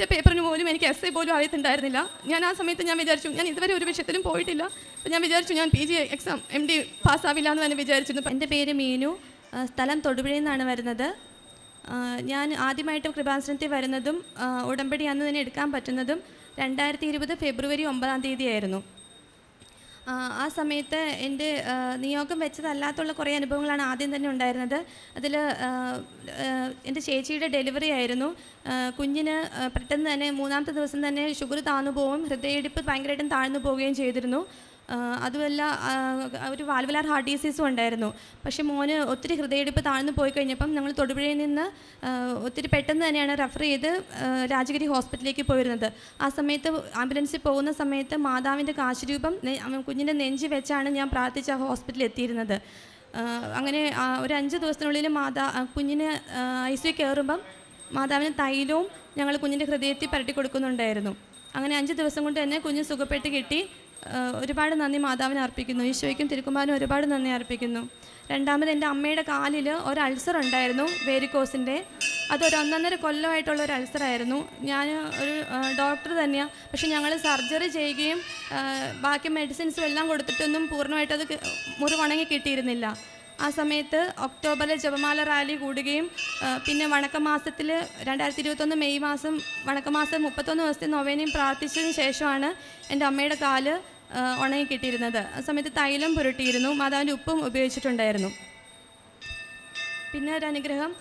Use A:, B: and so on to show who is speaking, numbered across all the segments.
A: ഒരൊറ്റ പേപ്പറിന് പോലും എനിക്ക് എസ് ഐ പോലും അറിയത്തുണ്ടായിരുന്നില്ല. ഞാൻ ആ സമയത്ത് ഞാൻ വിചാരിച്ചു ഞാൻ ഇതുവരെ ഒരു വിഷയത്തിലും പോയിട്ടില്ല. അപ്പം ഞാൻ വിചാരിച്ചു ഞാൻ P G exam M D പാസ്സാവില്ല എന്ന് തന്നെ വിചാരിച്ചിരുന്നു. എന്റെ പേര് മീനു. സ്ഥലം തൊടുപുഴയിൽ നിന്നാണ് വരുന്നത്. ഞാൻ ആദ്യമായിട്ട് കൃപാസനത്തിൽ വരുന്നതും ഉടമ്പടി അന്ന് തന്നെ എടുക്കാൻ പറ്റുന്നതും രണ്ടായിരത്തി ഇരുപത് ഫെബ്രുവരി ഒമ്പതാം തീയതിയായിരുന്നു. ആ, സമയത്ത് എന്റെ നിയോഗം വെച്ചതല്ലാത്തുള്ള കുറേ അനുഭവങ്ങളാണ് ആദ്യം തന്നെ ഉണ്ടായിരുന്നത്. അതിൽ എന്റെ ചേച്ചിയുടെ ഡെലിവറി ആയിരുന്നു. കുഞ്ഞിന് പെട്ടെന്ന് തന്നെ മൂന്നാമത്തെ ദിവസം തന്നെ ഷുഗർ താഴ്ന്നു പോവും ഹൃദയടിപ്പ് ഭയങ്കരമായിട്ടും താഴ്ന്നു പോവുകയും ചെയ്തിരുന്നു. അതുമല്ല ഒരു വാൽവലാർ ഹാർട്ട് ഡിസീസും ഉണ്ടായിരുന്നു. പക്ഷേ മോന് ഒത്തിരി ഹൃദയടിപ്പ് താഴ്ന്നു പോയി കഴിഞ്ഞപ്പം ഞങ്ങൾ തൊടുപുഴയിൽ നിന്ന് ഒത്തിരി പെട്ടെന്ന് തന്നെയാണ് റെഫർ ചെയ്ത് രാജഗിരി ഹോസ്പിറ്റലിലേക്ക് പോയിരുന്നത്. ആ സമയത്ത് ആംബുലൻസിൽ പോകുന്ന സമയത്ത് മാതാവിന്റെ കാശുരൂപം കുഞ്ഞിന്റെ നെഞ്ചി വെച്ചാണ് ഞാൻ പ്രാർത്ഥിച്ച ആ ഹോസ്പിറ്റലിൽ എത്തിയിരുന്നത്. അങ്ങനെ ഒരു അഞ്ച് ദിവസത്തിനുള്ളിൽ മാതാ കുഞ്ഞിന് ഐ സി കയറുമ്പം മാതാവിന് തൈലവും ഞങ്ങൾ കുഞ്ഞിന്റെ ഹൃദയത്തിൽ പരട്ടി കൊടുക്കുന്നുണ്ടായിരുന്നു അങ്ങനെ അഞ്ച് ദിവസം കൊണ്ട് തന്നെ കുഞ്ഞ് സുഖപ്പെട്ട് കിട്ടി. ഒരുപാട് നന്ദി മാതാവിന് അർപ്പിക്കുന്നു. ഈശോയ്ക്കും തിരുക്കുമാരനും ഒരുപാട് നന്ദി അർപ്പിക്കുന്നു. രണ്ടാമത് എന്റെ അമ്മയുടെ കാലിൽ ഒരു അൾസർ ഉണ്ടായിരുന്നു വേരിക്കോസിന്റെ. അതൊരു ഒന്നൊന്നര കൊല്ലമായിട്ടുള്ള ഒരു അൾസറായിരുന്നു ഞാൻ ഒരു ഡോക്ടർ തന്നെയാണ് പക്ഷെ ഞങ്ങൾ സർജറി ചെയ്യുകയും ബാക്കി മെഡിസിൻസും എല്ലാം കൊടുത്തിട്ടൊന്നും പൂർണമായിട്ട് അത് മുറിവുണങ്ങി കിട്ടിയിരുന്നില്ല. ആ സമയത്ത് ഒക്ടോബറിൽ ജപമാല റാലി കൂടുകയും പിന്നെ വണക്കമാസത്തിൽ രണ്ടായിരത്തി ഇരുപത്തൊന്ന് മെയ് മാസം വണക്കമാസം മുപ്പത്തൊന്ന് ദിവസത്തെ നൊവേനയും പ്രാർത്ഥിച്ചതിന് ശേഷമാണ് എന്റെ അമ്മയുടെ കാൽ ഉണങ്ങി കിട്ടിയിരുന്നത്. ആ സമയത്ത് തൈലം പുരട്ടിയിരുന്നു മാതാവിന്റെ ഉപ്പും ഉപയോഗിച്ചിട്ടുണ്ടായിരുന്നു. പിന്നെ ഒരു അനുഗ്രഹം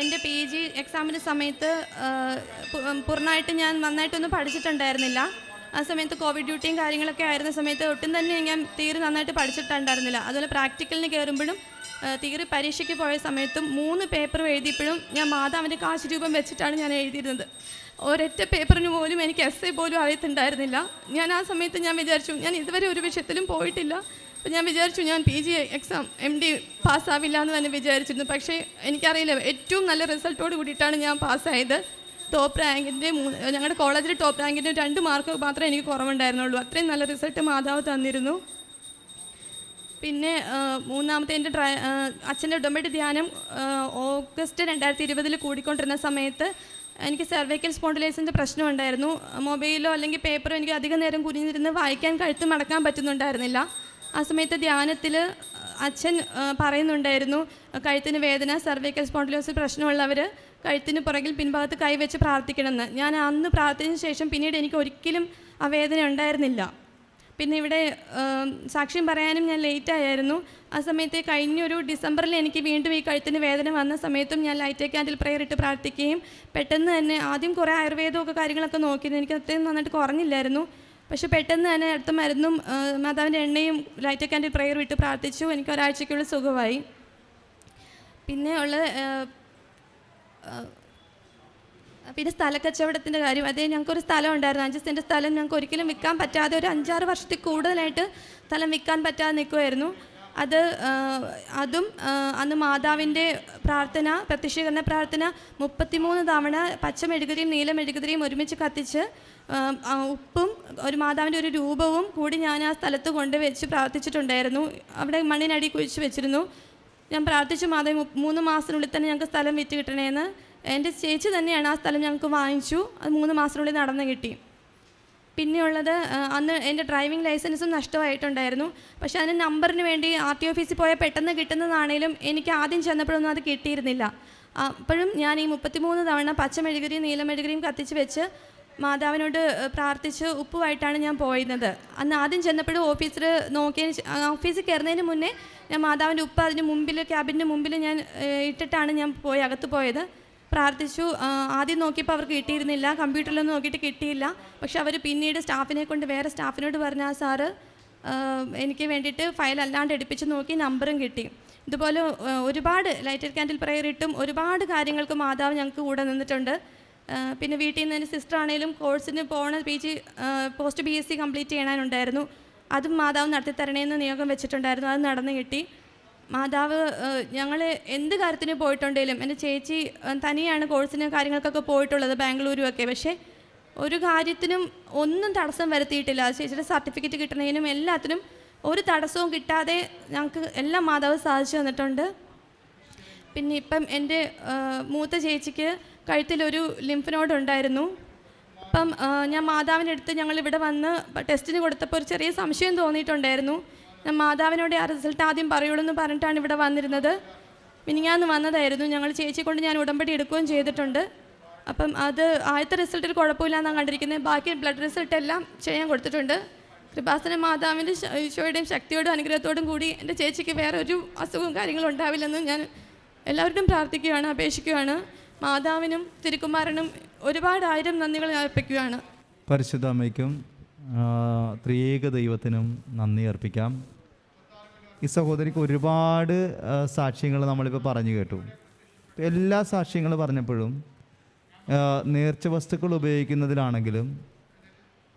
A: എന്റെ പി ജി എക്സാമിന്റെ സമയത്ത് പൂർണമായിട്ട് ഞാൻ നന്നായിട്ടൊന്നും പഠിച്ചിട്ടുണ്ടായിരുന്നില്ല. ആ സമയത്ത് കോവിഡ് ഡ്യൂട്ടിയും കാര്യങ്ങളൊക്കെ ആയിരുന്ന സമയത്ത് ഒട്ടും തന്നെ ഞാൻ തീരെ നന്നായിട്ട് പഠിച്ചിട്ടുണ്ടായിരുന്നില്ല. അതുപോലെ പ്രാക്ടിക്കലിന് കയറുമ്പോഴും തീരെ പരീക്ഷയ്ക്ക് പോയ സമയത്തും മൂന്ന് പേപ്പർ എഴുതിയപ്പോഴും ഞാൻ മാതാവിന്റെ കാശ് രൂപം വെച്ചിട്ടാണ് ഞാൻ എഴുതിയിരുന്നത്. ഒരൊറ്റ പേപ്പറിന് പോലും എനിക്ക് എസ് ഐ പോലും അറിയത്തുണ്ടായിരുന്നില്ല. ഞാൻ ആ സമയത്ത് ഞാൻ വിചാരിച്ചു ഞാൻ ഇതുവരെ ഒരു വിഷയത്തിലും പോയിട്ടില്ല. അപ്പം ഞാൻ വിചാരിച്ചു ഞാൻ P G exam M D പാസ്സാവില്ല എന്ന് തന്നെ വിചാരിച്ചിരുന്നു. പക്ഷേ എനിക്കറിയില്ല ഏറ്റവും നല്ല റിസൾട്ടോട് കൂടിയിട്ടാണ് ഞാൻ പാസ്സായത് ടോപ്പ് റാങ്കിന്റെ ഞങ്ങളുടെ കോളേജിൽ ടോപ്പ് റാങ്കിന്റെ രണ്ട് മാർക്ക് മാത്രമേ എനിക്ക് കുറവുണ്ടായിരുന്നുള്ളൂ. അത്രയും നല്ല റിസൾട്ട് മാതാവ് തന്നിരുന്നു. പിന്നെ മൂന്നാമത്തെ എന്റെ ഡ്രൈ അച്ഛന്റെ ഉടമ്പടി ധ്യാനം ഓഗസ്റ്റ് രണ്ടായിരത്തി ഇരുപതിൽ കൂടിക്കൊണ്ടിരുന്ന സമയത്ത് എനിക്ക് സെർവൈക്കൽ സ്പോണ്ടിലൈസിന്റെ പ്രശ്നമുണ്ടായിരുന്നു. മൊബൈലോ അല്ലെങ്കിൽ പേപ്പറോ എനിക്ക് അധികം നേരം കുനിഞ്ഞിരുന്ന് വായിക്കാൻ കഴുത്ത് മടക്കാൻ പറ്റുന്നുണ്ടായിരുന്നില്ല. ആ സമയത്ത് ധ്യാനത്തിൽ അച്ഛൻ പറയുന്നുണ്ടായിരുന്നു കഴുത്തിന് വേദന സർവൈക്കൽ സ്പോണ്ടിലോസിസ് പ്രശ്നമുള്ളവർ കഴുത്തിന് പുറകിൽ പിൻഭാഗത്ത് കൈവച്ച് പ്രാർത്ഥിക്കണമെന്ന്. ഞാൻ അന്ന് പ്രാർത്ഥിച്ചതിന് ശേഷം പിന്നീട് എനിക്ക് ഒരിക്കലും ആ വേദന ഉണ്ടായിരുന്നില്ല. പിന്നെ ഇവിടെ സാക്ഷ്യം പറയാനും ഞാൻ ലേറ്റ് ആയിരുന്നു. ആ സമയത്ത് കഴിഞ്ഞൊരു ഡിസംബറിൽ എനിക്ക് വീണ്ടും ഈ കഴുത്തിന് വേദന വന്ന സമയത്തും ഞാൻ ലൈറ്റ് ക്യാൻഡിൽ പ്രെയർ ഇട്ട് പ്രാർത്ഥിക്കുകയും പെട്ടെന്ന് തന്നെ ആദ്യം കുറേ ആയുർവേദമൊക്കെ കാര്യങ്ങളൊക്കെ നോക്കിയിരുന്നു. എനിക്ക് അത്രയും നന്നായിട്ട് കുറഞ്ഞില്ലായിരുന്നു. പക്ഷെ പെട്ടെന്ന് തന്നെ അടുത്ത മരുന്നും മാതാവിന്റെ എണ്ണയും ലൈറ്റ് ക്യാൻഡിൽ പ്രെയർ വിട്ട് പ്രാർത്ഥിച്ചു. എനിക്ക് ഒരാഴ്ചയ്ക്കുള്ളിൽ സുഖമായി. പിന്നെ ഉള്ള പിന്നെ സ്ഥലക്കച്ചവടത്തിന്റെ കാര്യം. അതേ ഞങ്ങൾക്കൊരു സ്ഥലം ഉണ്ടായിരുന്നു. അഞ്ച് സെന്റ് സ്ഥലം ഞങ്ങൾക്ക് ഒരിക്കലും വിൽക്കാൻ പറ്റാതെ ഒരു അഞ്ചാറ് വർഷത്തിൽ കൂടുതലായിട്ട് സ്ഥലം വിൽക്കാൻ പറ്റാതെ നിൽക്കുമായിരുന്നു അത് അതും അന്ന് മാതാവിന്റെ പ്രാർത്ഥന പ്രത്യക്ഷീകരണ പ്രാർത്ഥന മുപ്പത്തിമൂന്ന് തവണ പച്ച മെഴുകുതിരിയും നീല മെഴുകുതിരിയും ഒരുമിച്ച് കത്തിച്ച് ഉപ്പും ഒരു മാതാവിന്റെ ഒരു രൂപവും കൂടി ഞാൻ ആ സ്ഥലത്ത് കൊണ്ടുവച്ച് പ്രാർത്ഥിച്ചിട്ടുണ്ടായിരുന്നു. അവിടെ മണ്ണിനടി കുഴിച്ച് വെച്ചിരുന്നു. ഞാൻ പ്രാർത്ഥിച്ചു മാതാവ് മൂന്ന് മാസത്തിനുള്ളിൽ തന്നെ ഞങ്ങൾക്ക് സ്ഥലം വിറ്റ് കിട്ടണേന്ന്. എന്റെ ചേച്ചി തന്നെയാണ് ആ സ്ഥലം ഞങ്ങൾക്ക് വാങ്ങിച്ചു. അത് മൂന്ന് മാസത്തിനുള്ളിൽ നടന്നു കിട്ടി. പിന്നെയുള്ളത് അന്ന് എന്റെ ഡ്രൈവിംഗ് ലൈസൻസും നഷ്ടമായിട്ടുണ്ടായിരുന്നു. പക്ഷേ അതിന് നമ്പറിന് വേണ്ടി ആർ ടി ഓഫീസിൽ പോയാൽ പെട്ടെന്ന് കിട്ടുന്നതാണേലും എനിക്ക് ആദ്യം ചെന്നപ്പോഴൊന്നും അത് കിട്ടിയിരുന്നില്ല. അപ്പോഴും ഞാൻ ഈ മുപ്പത്തിമൂന്ന് തവണ പച്ചമെഴുകരിയും നീലമെഴുകുരിയും കത്തിച്ച് വെച്ച് മാതാവിനോട് പ്രാർത്ഥിച്ച് ഉപ്പുമായിട്ടാണ് ഞാൻ പോയിരുന്നത്. അന്ന് ആദ്യം ചെന്നപ്പോഴും ഓഫീസർ നോക്കിയതിന് ഓഫീസിൽ കയറുന്നതിന് മുന്നേ ഞാൻ മാതാവിന്റെ ഉപ്പ് അതിന് മുമ്പിൽ ക്യാബിന്റെ മുമ്പിൽ ഞാൻ ഇട്ടിട്ടാണ് ഞാൻ പോയി അകത്ത് പോയത്. പ്രാർത്ഥിച്ചു. ആദ്യം നോക്കിയപ്പോൾ അവർക്ക് കിട്ടിയിരുന്നില്ല. കമ്പ്യൂട്ടറിലൊന്നും നോക്കിയിട്ട് കിട്ടിയില്ല. പക്ഷെ അവർ പിന്നീട് സ്റ്റാഫിനെ കൊണ്ട് വേറെ സ്റ്റാഫിനോട് പറഞ്ഞ ആ സാറ് എനിക്ക് വേണ്ടിയിട്ട് ഫയൽ അല്ലാണ്ട് എടുപ്പിച്ച് നോക്കി നമ്പറും കിട്ടി. ഇതുപോലെ ഒരുപാട് ലൈറ്റർ ക്യാൻഡിൽ പ്രയർ ഇട്ടും ഒരുപാട് കാര്യങ്ങൾക്ക് മാതാവ് ഞങ്ങൾക്ക് കൂടെ നിന്നിട്ടുണ്ട്. പിന്നെ വീട്ടിൽ നിന്ന് എന്റെ സിസ്റ്റർ ആണെങ്കിലും കോഴ്സിന് പോകണ P G post B S C complete ചെയ്യാനുണ്ടായിരുന്നു അതും മാതാവ് നടത്തി തരണേന്ന് നിയോഗം വെച്ചിട്ടുണ്ടായിരുന്നു. അത് നടന്നു കിട്ടി. മാതാവ് ഞങ്ങൾ എന്ത് കാര്യത്തിന് പോയിട്ടുണ്ടെങ്കിലും എന്റെ ചേച്ചി തനിയാണ് കോഴ്സിന് കാര്യങ്ങൾക്കൊക്കെ പോയിട്ടുള്ളത് ബാംഗ്ലൂരും ഒക്കെ പക്ഷേ ഒരു കാര്യത്തിനും ഒന്നും തടസ്സം വരുത്തിയിട്ടില്ല. ചേച്ചിയുടെ സർട്ടിഫിക്കറ്റ് കിട്ടണതിനും എല്ലാത്തിനും ഒരു തടസ്സവും കിട്ടാതെ ഞങ്ങൾക്ക് എല്ലാം മാതാവ് സാധിച്ചു തന്നിട്ടുണ്ട്. പിന്നെ ഇപ്പം എന്റെ മൂത്ത ചേച്ചിക്ക് കഴുത്തിലൊരു ലിംഫ് ഉണ്ടായിരുന്നു അപ്പം ഞാൻ മാതാവിന്റെ അടുത്ത് ഞങ്ങൾ ഇവിടെ വന്ന് ടെസ്റ്റിന് കൊടുത്തപ്പോൾ ഒരു ചെറിയ സംശയം തോന്നിയിട്ടുണ്ടായിരുന്നു. ഞാൻ മാതാവിനോട് ആ റിസൾട്ട് ആദ്യം പറയുള്ളൂ എന്ന് പറഞ്ഞിട്ടാണ് ഇവിടെ വന്നിരുന്നത്. മിനിങ്ങാന്ന് വന്നതായിരുന്നു. ഞങ്ങൾ ചേച്ചി കൊണ്ട് ഞാൻ ഉടമ്പടി എടുക്കുകയും ചെയ്തിട്ടുണ്ട്. അപ്പം അത് ആദ്യത്തെ റിസൾട്ടിൽ കുഴപ്പമില്ലാന്നാണ് കണ്ടിരിക്കുന്നത്. ബാക്കി ബ്ലഡ് റിസൾട്ട് എല്ലാം ചെയ്യാൻ കൊടുത്തിട്ടുണ്ട്. കൃപാസന മാതാവിന്റെ ഈശോയുടെയും ശക്തിയോടും അനുഗ്രഹത്തോടും കൂടി എന്റെ ചേച്ചിക്ക് വേറെ ഒരു അസുഖവും കാര്യങ്ങളും ഉണ്ടാവില്ലെന്ന് ഞാൻ എല്ലാവരോടും പ്രാർത്ഥിക്കുകയാണ് അപേക്ഷിക്കുകയാണ്. മാതാവിനും തിരുക്കുമാരനും ഒരുപാട് ആയിരം നന്ദികൾ അർപ്പിക്കുകയാണ്.
B: പരിശുദ്ധ അമ്മയ്ക്കും ആ, ത്രിയേക ദൈവത്തിനും നന്ദി അർപ്പിക്കാം. ഈ സഹോദരിക്ക് ഒരുപാട് സാക്ഷ്യങ്ങൾ നമ്മളിപ്പോൾ പറഞ്ഞു കേട്ടു. എല്ലാ സാക്ഷ്യങ്ങൾ പറഞ്ഞപ്പോഴും നേർച്ച വസ്തുക്കൾ ഉപയോഗിക്കുന്നതിലാണെങ്കിലും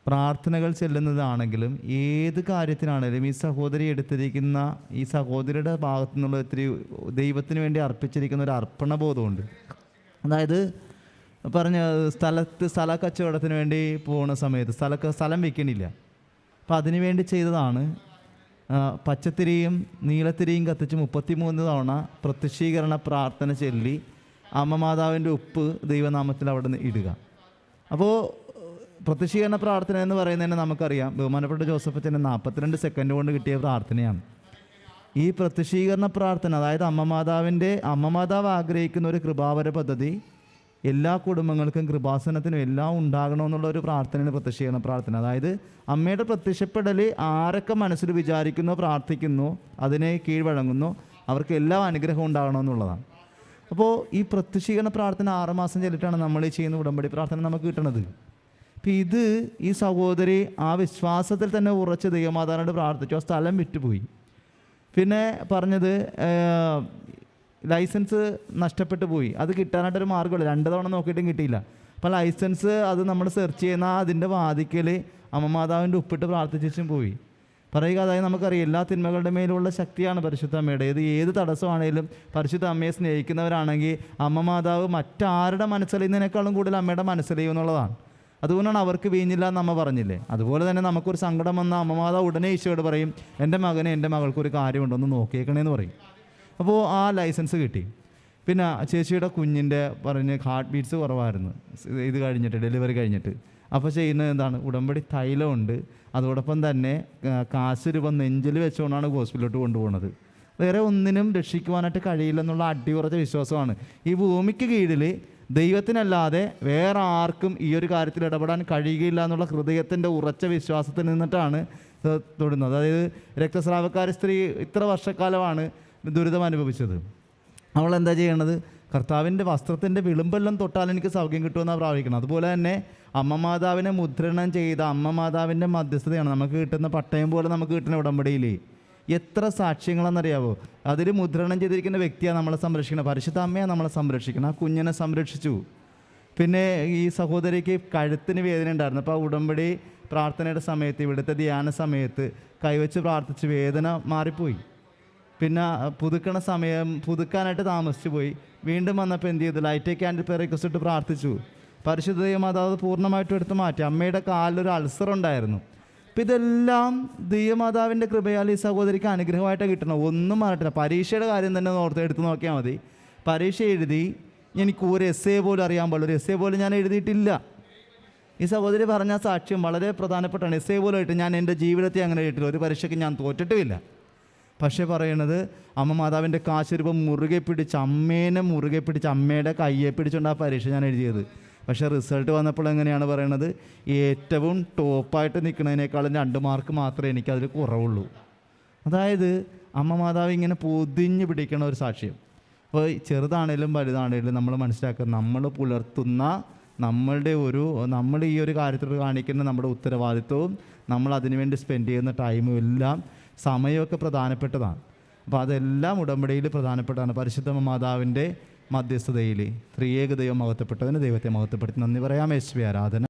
B: പ്രാർത്ഥനകൾ ചെല്ലുന്നതാണെങ്കിലും ഏത് കാര്യത്തിനാണെങ്കിലും ഈ സഹോദരി എടുത്തിരിക്കുന്ന ഈ സഹോദരിയുടെ ഭാഗത്തു നിന്നുള്ള ഒത്തിരി ദൈവത്തിന് വേണ്ടി അർപ്പിച്ചിരിക്കുന്ന ഒരു അർപ്പണബോധമുണ്ട്. അതായത് പറഞ്ഞ സ്ഥലത്ത് സ്ഥല കച്ചവടത്തിന് വേണ്ടി പോകുന്ന സമയത്ത് സ്ഥല സ്ഥലം വെക്കണില്ല. അപ്പം അതിനു വേണ്ടി ചെയ്തതാണ് പച്ചത്തിരിയും നീലത്തിരിയും കത്തിച്ച് മുപ്പത്തിമൂന്ന് തവണ പ്രത്യക്ഷീകരണ പ്രാർത്ഥന ചൊല്ലി അമ്മ മാതാവിന്റെ ഉപ്പ് ദൈവനാമത്തിൽ അവിടെ നിന്ന് ഇടുക. അപ്പോൾ പ്രത്യക്ഷീകരണ പ്രാർത്ഥന എന്ന് പറയുന്നതിന് നമുക്കറിയാം. ബഹുമാനപ്പെട്ട ജോസഫ് അച്ഛന്റെ നാൽപ്പത്തിരണ്ട് സെക്കൻഡ് കൊണ്ട് കിട്ടിയ പ്രാർത്ഥനയാണ്. ഈ പ്രത്യക്ഷീകരണ പ്രാർത്ഥന അതായത് അമ്മ മാതാവിന്റെ അമ്മ മാതാവ് ആഗ്രഹിക്കുന്ന ഒരു കൃപാവര പദ്ധതി എല്ലാ കുടുംബങ്ങൾക്കും കൃപാസനത്തിനും എല്ലാം ഉണ്ടാകണമെന്നുള്ള ഒരു പ്രാർത്ഥനയാണ് പ്രത്യക്ഷീകരണ പ്രാർത്ഥന. അതായത് അമ്മയുടെ പ്രത്യക്ഷപ്പെടൽ ആരൊക്കെ മനസ്സിൽ വിചാരിക്കുന്നു പ്രാർത്ഥിക്കുന്നു അതിനെ കീഴ്വഴങ്ങുന്നു അവർക്ക് എല്ലാ അനുഗ്രഹവും ഉണ്ടാകണമെന്നുള്ളതാണ്. അപ്പോൾ ഈ പ്രത്യക്ഷീകരണ പ്രാർത്ഥന ആറുമാസം ചെല്ലിട്ടാണ് നമ്മൾ ഈ ചെയ്യുന്ന ഉടമ്പടി പ്രാർത്ഥന നമുക്ക് കിട്ടണത്. അപ്പം ഇത് ഈ സഹോദരി ആ വിശ്വാസത്തിൽ തന്നെ ഉറച്ച് ദൈവമാതാവിനോട് പ്രാർത്ഥിച്ചു ആ സ്ഥലം വിറ്റുപോയി. പിന്നെ പറഞ്ഞത് ലൈസൻസ് നഷ്ടപ്പെട്ടു പോയി. അത് കിട്ടാനായിട്ടൊരു മാർഗമില്ല രണ്ട് തവണ നോക്കിയിട്ടും കിട്ടിയില്ല. അപ്പോൾ ലൈസൻസ് അത് നമ്മൾ സെർച്ച് ചെയ്യുന്ന അതിന്റെ വാതിക്കൽ അമ്മ മാതാവിന്റെ ഉപ്പിട്ട് പ്രാർത്ഥിച്ചും പോയി. പറയുക അതായത് നമുക്കറിയാം എല്ലാ തിന്മകളുടെ മേലുള്ള ശക്തിയാണ് പരിശുദ്ധ അമ്മയുടെ. ഇത് ഏത് തടസ്സമാണെങ്കിലും പരിശുദ്ധ അമ്മയെ സ്നേഹിക്കുന്നവരാണെങ്കിൽ അമ്മ മാതാവ് മറ്റാരുടെ മനസ്സിലെയ്യുന്നതിനേക്കാളും കൂടുതൽ അമ്മയുടെ മനസ്സിലെയ്യുമെന്നുള്ളതാണ് അതുകൊണ്ടാണ് അവർക്ക് വീഞ്ഞില്ല എന്ന് അമ്മ പറഞ്ഞില്ലേ. അതുപോലെ തന്നെ നമുക്കൊരു സങ്കടം വന്ന അമ്മ മാതാവ് ഉടനെ ഈശോയോട് പറയും എന്റെ മകനെ എന്റെ മകൾക്കൊരു കാര്യമുണ്ടൊന്ന് നോക്കിയേക്കണേന്ന് പറയും. അപ്പോൾ ആ ലൈസൻസ് കിട്ടി. പിന്നെ ചേച്ചിയുടെ കുഞ്ഞിന്റെ പറഞ്ഞ് ഹാർട്ട് ബീറ്റ്സ് കുറവായിരുന്നു. ഇത് കഴിഞ്ഞിട്ട് ഡെലിവറി കഴിഞ്ഞിട്ട്. അപ്പോൾ ചെയ്യുന്നത് എന്താണ്? ഉടമ്പടി തൈലമുണ്ട്. അതോടൊപ്പം തന്നെ കാശ് രൂപ നെഞ്ചിൽ വെച്ചുകൊണ്ടാണ് ഹോസ്പിറ്റലിലോട്ട് കൊണ്ടുപോകുന്നത്. വേറെ ഒന്നിനും രക്ഷിക്കുവാനായിട്ട് കഴിയില്ലെന്നുള്ള അടിയുറച്ച വിശ്വാസമാണ്. ഈ ഭൂമിക്ക് കീഴിൽ ദൈവത്തിനല്ലാതെ വേറെ ആർക്കും ഈ ഒരു കാര്യത്തിൽ ഇടപെടാൻ കഴിയുകയില്ല എന്നുള്ള ഹൃദയത്തിന്റെ ഉറച്ച വിശ്വാസത്തിൽ നിന്നിട്ടാണ് തൊടുന്നത്. അതായത് രക്തസ്രാവക്കാരി സ്ത്രീ ഇത്ര വർഷക്കാലമാണ് ദുരിതം അനുഭവിച്ചത്. അവൾ എന്താ ചെയ്യണത്? കർത്താവിന്റെ വസ്ത്രത്തിന്റെ വിളുമ്പെല്ലാം തൊട്ടാൽ എനിക്ക് സൗഖ്യം കിട്ടുമെന്നാണ് പ്രാപിക്കണം അതുപോലെ തന്നെ അമ്മ മാതാവിനെ മുദ്രണം ചെയ്ത അമ്മ മാതാവിന്റെ മധ്യസ്ഥതയാണ് നമുക്ക് കിട്ടുന്ന പട്ടയം പോലെ നമുക്ക് കിട്ടുന്ന ഉടമ്പടിയിൽ എത്ര സാക്ഷ്യങ്ങളെന്നറിയാവോ അതിൽ മുദ്രണം ചെയ്തിരിക്കുന്ന വ്യക്തിയാണ് നമ്മളെ സംരക്ഷിക്കുന്നത് പരിശുദ്ധ അമ്മയാണ് നമ്മളെ സംരക്ഷിക്കണം ആ കുഞ്ഞിനെ സംരക്ഷിച്ചു. പിന്നെ ഈ സഹോദരിക്ക് കഴുത്തിന് വേദന ഉണ്ടായിരുന്നു. അപ്പോൾ ആ ഉടമ്പടി പ്രാർത്ഥനയുടെ സമയത്ത് ഇവിടുത്തെ ധ്യാന സമയത്ത് കൈവച്ച് പ്രാർത്ഥിച്ച് വേദന മാറിപ്പോയി. പിന്നെ പുതുക്കണ സമയം പുതുക്കാനായിട്ട് താമസിച്ചു പോയി. വീണ്ടും വന്നപ്പോൾ എന്ത് ചെയ്തു? ലൈറ്റ് ക്യാൻഡിൽ പേർ റിക്വസ്റ്റ് പ്രാർത്ഥിച്ചു. പരിശുദ്ധയും അതാത് പൂർണമായിട്ടും എടുത്ത് മാറ്റി. അമ്മയുടെ കാലിലൊരു അൾസർ ഉണ്ടായിരുന്നു. അപ്പം ഇതെല്ലാം ദൈവമാതാവിന്റെ കൃപയാൽ ഈ സഹോദരിക്ക് അനുഗ്രഹമായിട്ട് കിട്ടണം ഒന്നും മാറിയിട്ടില്ല പരീക്ഷയുടെ കാര്യം തന്നെ ഓർത്ത് എടുത്ത് നോക്കിയാൽ മതി. പരീക്ഷ എഴുതി എനിക്ക് ഒരു എസ് എ പോലും അറിയാൻ പാടില്ല. ഒരു എസ് എ പോലും ഞാൻ എഴുതിയിട്ടില്ല. ഈ സഹോദരി പറഞ്ഞ സാക്ഷ്യം വളരെ പ്രധാനപ്പെട്ടാണ് എസ് എ പോലും ആയിട്ട് ഞാൻ എന്റെ ജീവിതത്തെ അങ്ങനെ എഴുതിയിട്ടില്ല. ഒരു പരീക്ഷയ്ക്ക് ഞാൻ തോറ്റിട്ടുമില്ല. പക്ഷേ പറയണത് അമ്മ മാതാവിന്റെ കാശുരൂപം മുറുകെ പിടിച്ച് അമ്മേനെ മുറുകെ പിടിച്ച് അമ്മയുടെ കയ്യെ പിടിച്ചുകൊണ്ട് ആ പരീക്ഷ ഞാൻ എഴുതിയത്. പക്ഷേ റിസൾട്ട് വന്നപ്പോൾ എങ്ങനെയാണ് പറയണത്? ഏറ്റവും ടോപ്പായിട്ട് നിൽക്കുന്നതിനേക്കാളും രണ്ട് മാർക്ക് മാത്രമേ എനിക്കതിൽ കുറവുള്ളൂ. അതായത് അമ്മ മാതാവ് ഇങ്ങനെ പൊതിഞ്ഞ് പിടിക്കണ ഒരു സാക്ഷ്യം. അപ്പോൾ ചെറുതാണേലും വലുതാണേലും നമ്മൾ മനസ്സിലാക്കുക നമ്മൾ പുലർത്തുന്ന നമ്മളുടെ ഒരു നമ്മൾ ഈ ഒരു കാര്യത്തിൽ കാണിക്കുന്ന നമ്മുടെ ഉത്തരവാദിത്വവും നമ്മൾ അതിനുവേണ്ടി സ്പെൻഡ് ചെയ്യുന്ന ടൈമും എല്ലാം സമയമൊക്കെ പ്രധാനപ്പെട്ടതാണ്. അപ്പോൾ അതെല്ലാം ഉടമ്പടിയിൽ പ്രധാനപ്പെട്ടതാണ്. പരിശുദ്ധ മാതാവിന്റെ മധ്യസ്ഥതയിൽ ത്രിയേക ദൈവം മഹത്വപ്പെട്ടതിന് ദൈവത്തെ മഹത്വപ്പെടുത്തി. നന്ദി പറയാം. യേശുവി ആരാധന.